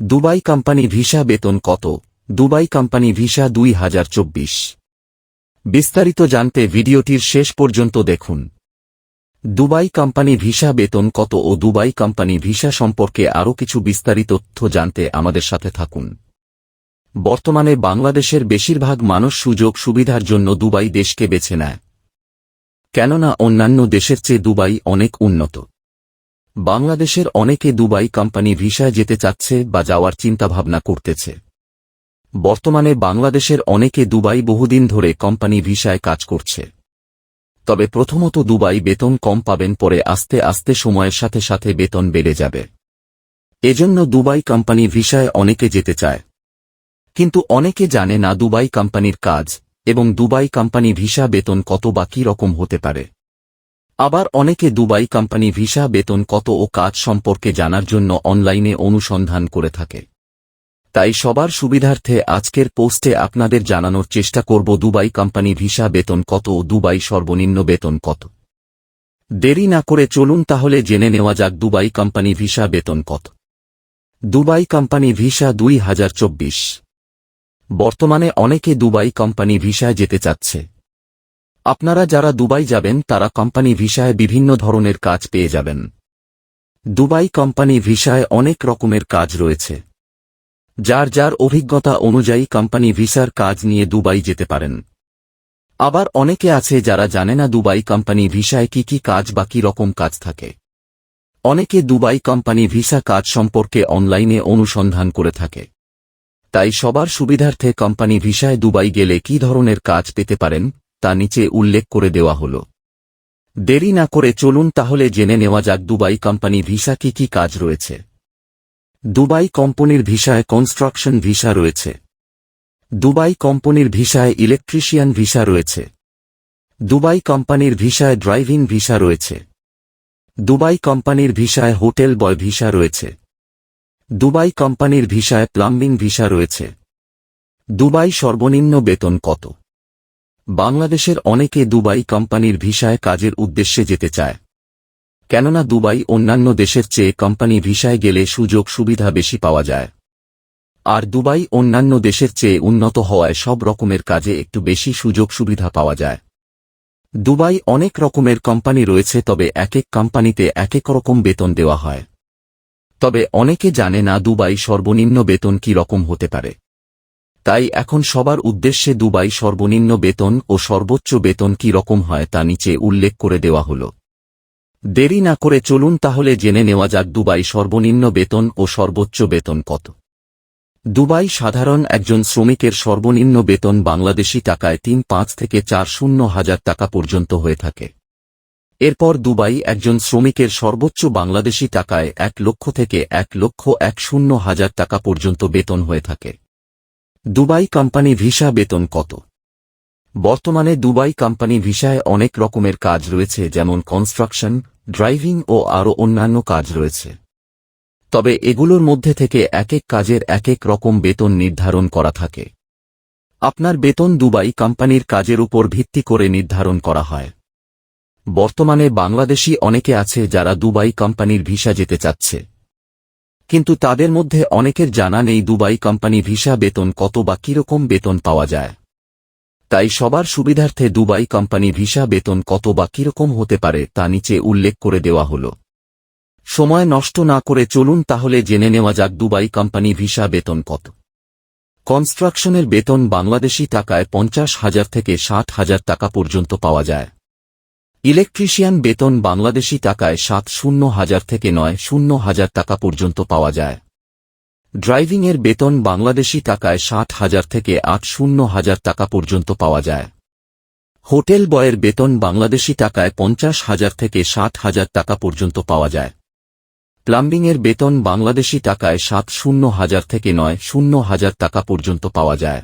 Dubai company visa বেতন কত? Dubai company visa দুই হাজার চব্বিশ। বিস্তারিত জানতে ভিডিওটির শেষ পর্যন্ত দেখুন। দুবাই কোম্পানি ভিসা বেতন কত ও দুবাই কোম্পানি ভিসা সম্পর্কে আরও কিছু বিস্তারিত তথ্য জানতে আমাদের সাথে থাকুন। বর্তমানে বাংলাদেশের বেশিরভাগ মানুষ সুযোগ সুবিধার জন্য দুবাই দেশকে বেছে নেয়। কেননা অন্যান্য দেশের চেয়ে দুবাই অনেক উন্নত। বাংলাদেশের অনেকে দুবাই কোম্পানি ভিসায় যেতে চাচ্ছে বা যাওয়ার চিন্তাভাবনা করতেছে। বর্তমানে বাংলাদেশের অনেকে দুবাই বহুদিন ধরে কোম্পানি ভিসায় কাজ করছে। তবে প্রথমত দুবাই বেতন কম পাবেন পরে আস্তে আস্তে সময়ের সাথে সাথে বেতন বেড়ে যাবে। এজন্য দুবাই কোম্পানি ভিসায় অনেকে যেতে চায়। কিন্তু অনেকে জানে না দুবাই কোম্পানির কাজ এবং দুবাই কোম্পানি ভিসা বেতন কত বা কী রকম হতে পারে। আবার অনেকে দুবাই কোম্পানি ভিসা, বেতন কত ও কাজ সম্পর্কে জানার জন্য অনলাইনে অনুসন্ধান করে থাকে। তাই সবার সুবিধার্থে আজকের পোস্টে আপনাদের জানানোর চেষ্টা করব দুবাই কোম্পানি ভিসা, বেতন কত ও দুবাই সর্বনিম্ন বেতন কত। দেরি না করে চলুন তাহলে জেনে নেওয়া যাক দুবাই কোম্পানি ভিসা, বেতন কত। দুবাই কোম্পানি ভিসা দুই হাজার চব্বিশ। বর্তমানে অনেকে দুবাই কোম্পানি ভিসায় যেতে চাচ্ছে। আপনারা যারা দুবাই যাবেন, তারা কোম্পানি ভিসায় বিভিন্ন ধরনের কাজ পেয়ে যাবেন। দুবাই কোম্পানি ভিসায় অনেক রকমের কাজ রয়েছে। যার যার অভিজ্ঞতা অনুযায়ী কোম্পানি ভিসার কাজ নিয়ে দুবাই যেতে পারেন। আবার অনেকে আছে যারা জানে না দুবাই কোম্পানি ভিসায় কি কি কাজ বা কি রকম কাজ থাকে। অনেকে দুবাই কোম্পানি ভিসা কাজ সম্পর্কে অনলাইনে অনুসন্ধান করে থাকে। তাই সবার সুবিধার্থে কোম্পানি ভিসায় দুবাই গেলে কি ধরনের কাজ পেতে পারেন তা নিচে উল্লেখ করে দেওয়া হল। দেরি না করে চলুন তাহলে জেনে নেওয়া যাক দুবাই কোম্পানি ভিসা কি কি কাজ রয়েছে। দুবাই কোম্পানির ভিসায় কনস্ট্রাকশন ভিসা রয়েছে। দুবাই কোম্পানির ভিসায় ইলেকট্রিশিয়ান ভিসা রয়েছে। দুবাই কোম্পানির ভিসায় ড্রাইভিং ভিসা রয়েছে। দুবাই কোম্পানির ভিসায় হোটেল বয় ভিসা রয়েছে। দুবাই কোম্পানির ভিসায় প্লাম্বিং ভিসা রয়েছে। দুবাই সর্বনিম্ন বেতন কত? বাংলাদেশের অনেকে দুবাই কোম্পানির ভিসায় কাজের উদ্দেশ্যে যেতে চায়। কেননা দুবাই অন্যান্য দেশের চেয়ে কোম্পানি ভিসায় গেলে সুযোগ সুবিধা বেশি পাওয়া যায়। আর দুবাই অন্যান্য দেশের চেয়ে উন্নত হওয়ায় সব রকমের কাজে একটু বেশি সুযোগ সুবিধা পাওয়া যায়। দুবাই অনেক রকমের কোম্পানি রয়েছে তবে এক এক কোম্পানিতে এক এক রকম বেতন দেওয়া হয়। তবে অনেকে জানে না দুবাই সর্বনিম্ন বেতন কি রকম হতে পারে। তাই এখন সবার উদ্দেশ্যে দুবাই সর্বনিম্ন বেতন ও সর্বোচ্চ বেতন কি রকম হয় তা নিচে উল্লেখ করে দেওয়া হল। দেরি না করে চলুন তাহলে জেনে নেওয়া যাক দুবাই সর্বনিম্ন বেতন ও সর্বোচ্চ বেতন কত। দুবাই সাধারণ একজন শ্রমিকের সর্বনিম্ন বেতন বাংলাদেশি টাকায় তিন পাঁচ থেকে চার শূন্য হাজার টাকা পর্যন্ত হয়ে থাকে। এরপর দুবাই একজন শ্রমিকের সর্বোচ্চ বাংলাদেশি টাকায় এক লক্ষ থেকে এক লক্ষ এক শূন্য হাজার টাকা পর্যন্ত বেতন হয়ে থাকে। দুবাই কোম্পানি ভিসা বেতন কত? বর্তমানে দুবাই কোম্পানি ভিসায় অনেক রকমের কাজ রয়েছে, যেমন কনস্ট্রাকশন ড্রাইভিং ও আরও অন্যান্য কাজ রয়েছে। তবে এগুলোর মধ্যে থেকে এক এক কাজের এক এক রকম বেতন নির্ধারণ করা থাকে। আপনার বেতন দুবাই কোম্পানির কাজের উপর ভিত্তি করে নির্ধারণ করা হয়। বর্তমানে বাংলাদেশি অনেকে আছে যারা দুবাই কোম্পানির ভিসা যেতে চাচ্ছে। কিন্তু তাদের মধ্যে অনেকের জানা নেই দুবাই কোম্পানি ভিসা বেতন কত বা কীরকম বেতন পাওয়া যায়। তাই সবার সুবিধার্থে দুবাই কোম্পানি ভিসা বেতন কত বা কীরকম হতে পারে তা নিচে উল্লেখ করে দেওয়া হল। সময় নষ্ট না করে চলুন তাহলে জেনে নেওয়া যাক দুবাই কোম্পানি ভিসা বেতন কত। কনস্ট্রাকশনের বেতন বাংলাদেশি টাকায় পঞ্চাশ হাজার থেকে ষাট হাজার টাকা পর্যন্ত পাওয়া যায়। ইলেকট্রিশিয়ান বেতন বাংলাদেশি টাকায় সাত শূন্য হাজার থেকে নয় শূন্য হাজার টাকা পর্যন্ত পাওয়া যায়। ড্রাইভিংয়ের বেতন বাংলাদেশি টাকায় ষাট হাজার থেকে আট শূন্য হাজার টাকা পর্যন্ত পাওয়া যায়। হোটেল বয়ের বেতন বাংলাদেশি টাকায় পঞ্চাশ হাজার থেকে ষাট হাজার টাকা পর্যন্ত পাওয়া যায়। প্লাম্বিংয়ের বেতন বাংলাদেশি টাকায় সাত শূন্য হাজার থেকে নয় শূন্য হাজার টাকা পর্যন্ত পাওয়া যায়।